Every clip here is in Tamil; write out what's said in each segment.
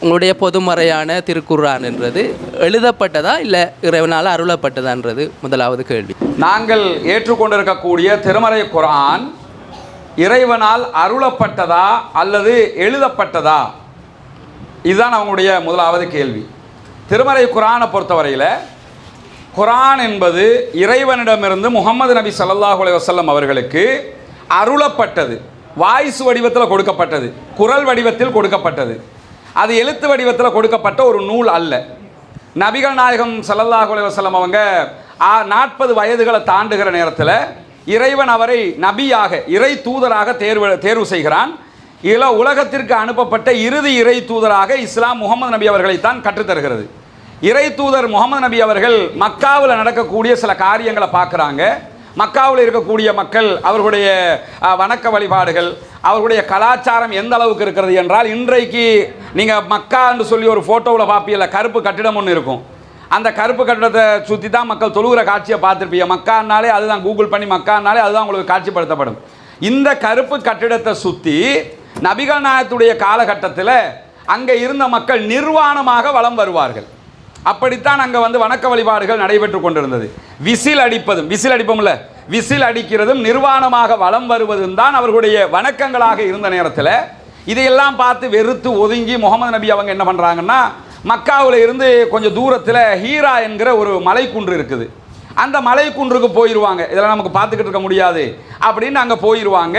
உங்களுடைய பொதுமறையான திருக்குர்ஆன் என்றது எழுதப்பட்டதா இல்லை இறைவனால் அருளப்பட்டதான்றது? முதலாவது கேள்வி. நாங்கள் ஏற்றுக்கொண்டிருக்கக்கூடிய திருமறை குரான் இறைவனால் அருளப்பட்டதா அல்லது எழுதப்பட்டதா? இதுதான் அவங்களுடைய முதலாவது கேள்வி. திருமறை குரானை பொறுத்தவரையில் குரான் என்பது இறைவனிடமிருந்து முகமது நபி ஸல்லல்லாஹு அலைஹி வசல்லம் அவர்களுக்கு அருளப்பட்டது. வாய்ஸ் வடிவத்தில் கொடுக்கப்பட்டது. குரல் வடிவத்தில் கொடுக்கப்பட்டது. அது எழுத்து வடிவத்தில் கொடுக்கப்பட்ட ஒரு நூல் அல்ல. நபிகள் நாயகம் ஸல்லல்லாஹு அலைஹி அவங்க நாற்பது வயதுகளை தாண்டுகிற நேரத்தில் இறைவன் அவரை நபியாக இறை தூதராக தேர்வு தேர்வு செய்கிறான். இல உலகத்திற்கு அனுப்பப்பட்ட இறுதி இறை தூதராக இஸ்லாம் முகமது நபி அவர்களைத்தான் கற்றுத்தருகிறது இறை தூதர் முகமது நபி அவர்கள் மக்காவில் நடக்கக்கூடிய சில காரியங்களை பார்க்குறாங்க. மக்காவில் இருக்கக்கூடிய மக்கள் அவர்களுடைய வணக்க வழிபாடுகள் அவர்களுடைய கலாச்சாரம் எந்த அளவுக்கு இருக்கிறது என்றால் இன்றைக்கு நீங்கள் மக்கா என்று சொல்லி ஒரு ஃபோட்டோவில் பார்ப்பீங்கல்ல கருப்பு கட்டிடம் ஒன்று இருக்கும். அந்த கருப்பு கட்டிடத்தை சுற்றி தான் மக்கள் தொழுகிற காட்சியை பார்த்துருப்பீங்க. மக்கான்னாலே அதுதான் கூகுள் பண்ணி மக்கான்னாலே அதுதான் உங்களுக்கு காட்சிப்படுத்தப்படும். இந்த கருப்பு கட்டிடத்தை சுற்றி நபிகள் நாயத்துடைய காலகட்டத்தில் அங்கே இருந்த மக்கள் நிர்வாணமாக வலம் வருவார்கள். அப்படித்தான் அங்கே வந்து வணக்க வழிபாடுகள் நடைபெற்று கொண்டிருந்தது. விசில் அடிப்பதும் விசில் அடிப்போம்ல? விசில் அடிக்கிறதும் நிர்வாணமாக வலம் வருவதும் தான் அவர்களுடைய வணக்கங்களாக இருந்த நேரத்தில். இதையெல்லாம் பார்த்து வெறுத்து ஒதுங்கி முகமது நபி அவங்க என்ன பண்ணுறாங்கன்னா மக்காவில் இருந்து கொஞ்சம் தூரத்தில் ஹீரா என்கிற ஒரு மலைக்குன்று இருக்குது. அந்த மலைக்குன்றுக்கு போயிடுவாங்க இதெல்லாம் நமக்கு பார்த்துக்கிட்டு இருக்க முடியாது. அப்படின்னு அங்கே போயிடுவாங்க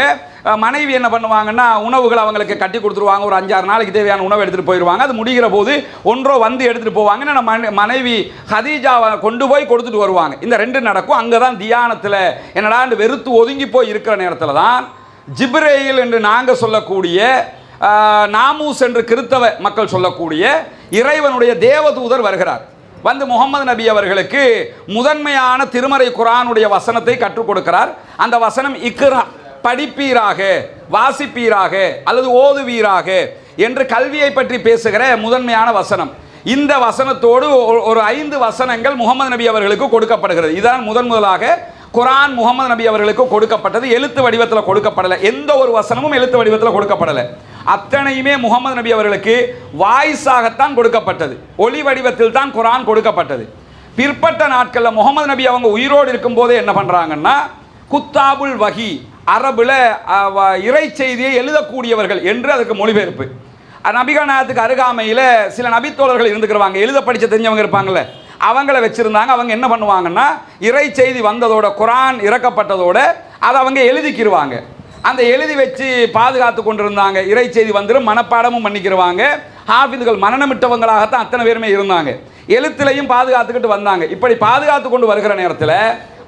மனைவி என்ன பண்ணுவாங்கன்னா உணவுகள் அவங்களுக்கு கட்டி கொடுத்துருவாங்க. ஒரு அஞ்சாறு நாளைக்கு தேவையான உணவு எடுத்துகிட்டு போயிடுவாங்க. அது முடிகிற போது ஒன்றோ வந்து எடுத்துகிட்டு போவாங்க. நம்ம மனை- மனைவி ஹதீஜாவை கொண்டு போய் கொடுத்துட்டு வருவாங்க. இந்த ரெண்டு நடக்கும். அங்கே தான் தியானத்தில் என்னடா வெறுத்து ஒதுங்கி போய் இருக்கிற நேரத்தில் தான் ஜிப்ரேயில் என்று நாங்கள் சொல்லக்கூடிய நாமூஸ் என்று கிறித்தவ மக்கள் சொல்லக்கூடிய இறைவனுடைய தேவதூதர் வருகிறார். வந்து முகமது நபி அவர்களுக்கு முதன்மையான திருமறை குரானுடைய வசனத்தை கற்றுக் கொடுக்கிறார். அந்த வசனம் இக்ரா. படிப்பீராக வாசிப்பீராக அல்லது ஓதுவீராக என்று கல்வியை பற்றி பேசுகிற முதன்மையான வசனம். இந்த வசனத்தோடு ஒரு- ஒரு ஐந்து வசனங்கள் முகமது நபி அவர்களுக்கு கொடுக்கப்படுகிறது. இதுதான் முதன் முதலாக குரான் முகமது நபி அவர்களுக்கு கொடுக்கப்பட்டது. எழுத்து வடிவத்தில் கொடுக்கப்படலை. எந்த ஒரு வசனமும் எழுத்து வடிவத்தில் கொடுக்கப்படலை. அத்தனையுமே முகமது நபி அவர்களுக்கு வாய்ஸாகத்தான் கொடுக்கப்பட்டது. ஒளி வடிவத்தில் தான் குரான் கொடுக்கப்பட்டது. பிற்பட்ட நாட்களில் முகமது நபி அவங்க உயிரோடு இருக்கும்போதே என்ன பண்ணுறாங்கன்னா குத்தாபுல் வகி அரபில் இறை செய்தியை எழுதக்கூடியவர்கள் என்று அதுக்கு மொழிபெயர்ப்பு. அஹ், அருகாமையில் சில நபித்தோழர்கள் இருந்துக்கிறவாங்க எழுத படித்த தெரிஞ்சவங்க இருப்பாங்கல்ல. அவங்கள வச்சுருந்தாங்க. அவங்க என்ன பண்ணுவாங்கன்னா இறை செய்தி வந்ததோட குரான் இறக்கப்பட்டதோட அதை அவங்க எழுதிக்கிருவாங்க. அந்த எழுதி வச்சு பாதுகாத்து கொண்டிருந்தாங்க. இறை செய்தி வந்துடும் மனப்பாடமும் பண்ணிக்கிடுவாங்க ஹாஃபிதுகள் மனநமிட்டவங்களாகத்தான் அத்தனை பேருமே இருந்தாங்க. எழுத்துலையும் பாதுகாத்துக்கிட்டு வந்தாங்க. இப்படி பாதுகாத்து கொண்டு வருகிற நேரத்தில்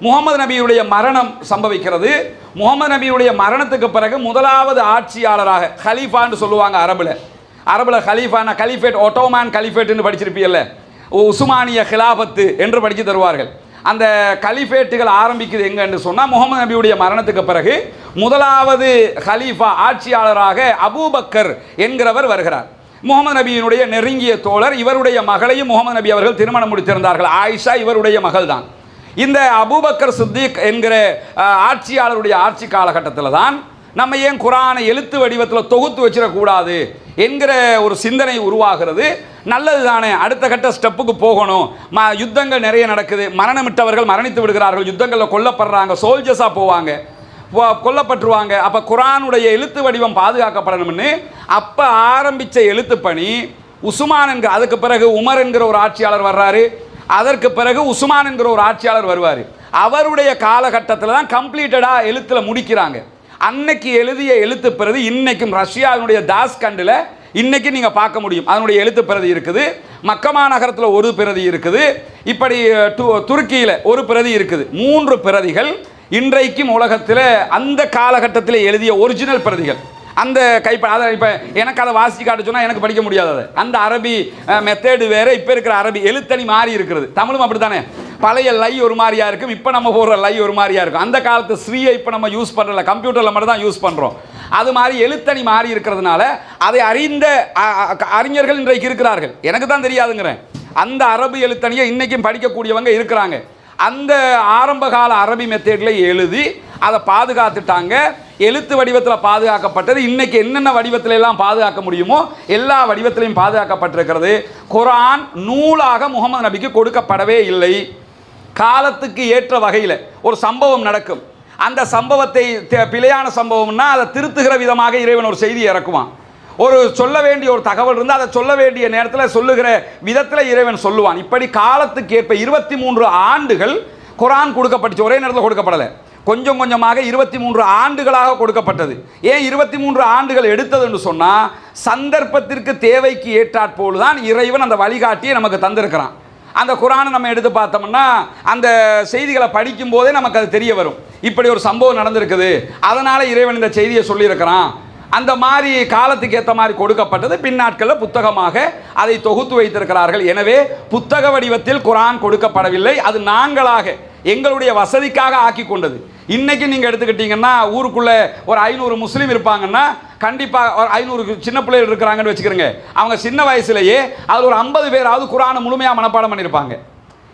முகமது நபியுடைய மரணம் சம்பவிக்கிறது. முகமது நபியுடைய மரணத்துக்கு பிறகு முதலாவது ஆட்சியாளராக ஹலீஃபான்னு சொல்லுவாங்க அரபில். அரபில் ஹலீஃபான கலிஃபேட் ஒட்டோமான் கலிஃபேட்னு படிச்சிருப்பீல்ல உசுமானிய ஹிலாபத்து என்று படித்து தருவார்கள். அந்த கலிஃபேட்டுகள் ஆரம்பிக்குது எங்கன்னு சொன்னால் முகமது நபியுடைய மரணத்துக்கு பிறகு முதலாவது ஹலீஃபா ஆட்சியாளராக அபூபக்கர் என்கிறவர் வருகிறார். முகமது நபியினுடைய நெருங்கிய தோழர் இவருடைய மகளையும் முகமது நபி அவர்கள் திருமணம் முடித்திருந்தார்கள். ஆயிஷா இவருடைய மகள்தான். இந்த அபூபக்கர் சித்திக் என்கிற ஆட்சியாளருடைய ஆட்சி காலகட்டத்தில் தான் நம்ம ஏன் குரானை எழுத்து வடிவத்தில் தொகுத்து வச்சிடக்கூடாது என்கிற ஒரு சிந்தனை உருவாகிறது. நல்லது தானே அடுத்த கட்ட ஸ்டெப்புக்கு போகணும். ம யுத்தங்கள் நிறைய நடக்குது. மரணமிட்டவர்கள் மரணித்து விடுகிறார்கள். யுத்தங்களில் கொல்லப்படுறாங்க. சோல்ஜர்ஸாக போவாங்க. கொல்லப்பட்டுருவாங்க. அப்போ குரானுடைய எழுத்து வடிவம் பாதுகாக்கப்படணும்னு அப்போ ஆரம்பித்த எழுத்து பணி உசுமான் என்கிற அதுக்கு பிறகு உமர் என்கிற ஒரு ஆட்சியாளர் வர்றாரு. அதற்கு பிறகு உஸ்மான் என்கிற ஒரு ஆட்சியாளர் வருவார். அவருடைய காலகட்டத்தில் தான் கம்ப்ளீட்டடாக எழுத்தில் முடிக்கிறாங்க. அன்னைக்கு எழுதிய எழுத்து பிரதி இன்னைக்கும் ரஷ்யாவினுடைய தாஸ்கண்டில் இன்னைக்கு நீங்கள் பார்க்க முடியும். அதனுடைய எழுத்து பிரதி இருக்குது. மக்கமா நகரத்தில் ஒரு பிரதி இருக்குது. இப்படி டு- துருக்கியில் ஒரு பிரதி இருக்குது. மூன்று பிரதிகள் இன்றைக்கும் உலகத்தில் அந்த காலகட்டத்தில் எழுதிய ஒரிஜினல் பிரதிகள். அந்த கைப்ப அதை இப்போ எனக்கு அதை வாசிச்சு காட்ட சொன்னால் எனக்கு படிக்க முடியாது அதை. அந்த அரபி மெத்தேடு வேறு இப்போ இருக்கிற அரபி எழுத்தணி மாறி இருக்கிறது. தமிழும் அப்படி தானே பழைய லை ஒரு மாதிரியாக இருக்கும் இப்போ நம்ம போடுற லை ஒரு மாதிரியா இருக்கும். அந்த காலத்து ஸ்ரீயை இப்போ நம்ம யூஸ் பண்ணுறல கம்ப்யூட்டரில் மட்டும் தான் யூஸ் பண்ணுறோம் அது மாதிரி எழுத்தணி மாறி இருக்கிறதுனால அதை அறிந்த அறிஞர்கள் இன்றைக்கு இருக்கிறார்கள். எனக்கு தான் தெரியாதுங்கிறேன். அந்த அரபு எழுத்தணியை இன்றைக்கும் படிக்கக்கூடியவங்க இருக்கிறாங்க. அந்த ஆரம்பகால அரபி மெத்தேடில் எழுதி அதை பாதுகாத்துட்டாங்க. எழுத்து வடிவத்தில் பாதுகாக்கப்பட்டது. இன்னைக்கு என்னென்ன வடிவத்தில எல்லாம் பாதுகாக்க முடியுமோ எல்லா வடிவத்திலையும் பாதுகாக்கப்பட்டிருக்கிறது. குரான் நூலாக முகமது நபிக்கு கொடுக்கப்படவே இல்லை. காலத்துக்கு ஏற்ற வகையில் ஒரு சம்பவம் நடக்கும். அந்த சம்பவத்தை பிழையான சம்பவம்னா அதை திருத்துகிற விதமாக இறைவன் ஒரு செய்தி இறக்குவான். ஒரு சொல்ல வேண்டிய ஒரு தகவல் இருந்தால் அதை சொல்ல வேண்டிய நேரத்தில் சொல்லுகிற விதத்தில் இறைவன் சொல்லுவான். இப்படி காலத்துக்கு ஏற்ப இருபத்தி மூன்று ஆண்டுகள் குரான் கொடுக்கப்பட்டுச்சு. ஒரே நேரத்தில் கொடுக்கப்படலை. கொஞ்சம் கொஞ்சமாக இருபத்தி மூன்று ஆண்டுகளாக கொடுக்கப்பட்டது. ஏன் இருபத்தி மூன்று ஆண்டுகள் எடுத்ததுன்னு சொன்னால் சந்தர்ப்பத்திற்கு தேவைக்கு ஏற்றாற்போல் தான் இறைவன் அந்த வழிகாட்டியை நமக்கு தந்திருக்கிறான். அந்த குரானை நம்ம எடுத்து பார்த்தோம்னா அந்த செய்திகளை படிக்கும் போதே நமக்கு அது தெரிய வரும். இப்படி ஒரு சம்பவம் நடந்திருக்குது. அதனால் இறைவன் இந்த செய்தியை சொல்லியிருக்கிறான். அந்த மாதிரி காலத்துக்கு ஏற்ற மாதிரி கொடுக்கப்பட்டது. பின்னாட்களில் புத்தகமாக அதை தொகுத்து வைத்திருக்கிறார்கள். எனவே புத்தக வடிவத்தில் குரான் கொடுக்கப்படவில்லை. அது நாங்களாக எங்களுடைய வசதிக்காக ஆக்கி கொண்டது. இன்னைக்கு நீங்கள் எடுத்துக்கிட்டீங்கன்னா ஊருக்குள்ளே ஒரு ஐநூறு முஸ்லீம் இருப்பாங்கன்னா கண்டிப்பாக ஒரு ஐநூறு சின்ன பிள்ளைகள் இருக்கிறாங்கன்னு வச்சுக்கிறோங்க. அவங்க சின்ன வயசுலேயே அதில் ஒரு ஐம்பது பேராவது குரானை முழுமையாக மனப்பாடம் பண்ணியிருப்பாங்க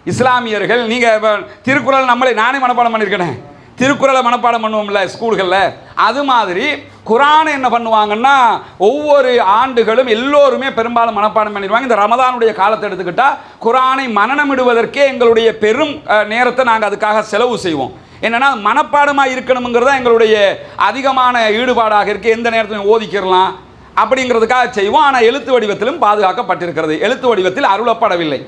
இஸ்லாமியர்கள் நீங்கள் திருக்குறள் நம்மளே நானே மனப்பாடம் பண்ணியிருக்கேனே திருக்குறளை மனப்பாடம் பண்ணுவோம்ல ஸ்கூல்களில். அது மாதிரி குரானை என்ன பண்ணுவாங்கன்னா ஒவ்வொரு ஆண்டுகளும் எல்லோருமே பெரும்பாலும் மனப்பாடம் பண்ணிடுவாங்க இந்த ரமதானுடைய காலத்தை எடுத்துக்கிட்டால் குரானை மனநமிடுவதற்கே எங்களுடைய பெரும் நேரத்தை நாங்கள் அதுக்காக செலவு செய்வோம். என்னன்னா மனப்பாடமாக இருக்கணுங்கிறது தான் எங்களுடைய அதிகமான ஈடுபாடாக இருக்குது எந்த நேரத்திலும் ஓதிக்கிறலாம் அப்படிங்கிறதுக்காக செய்வோம். ஆனால் எழுத்து வடிவத்திலும் பாதுகாக்கப்பட்டிருக்கிறது. எழுத்து வடிவத்தில் அருளப்படவில்லை.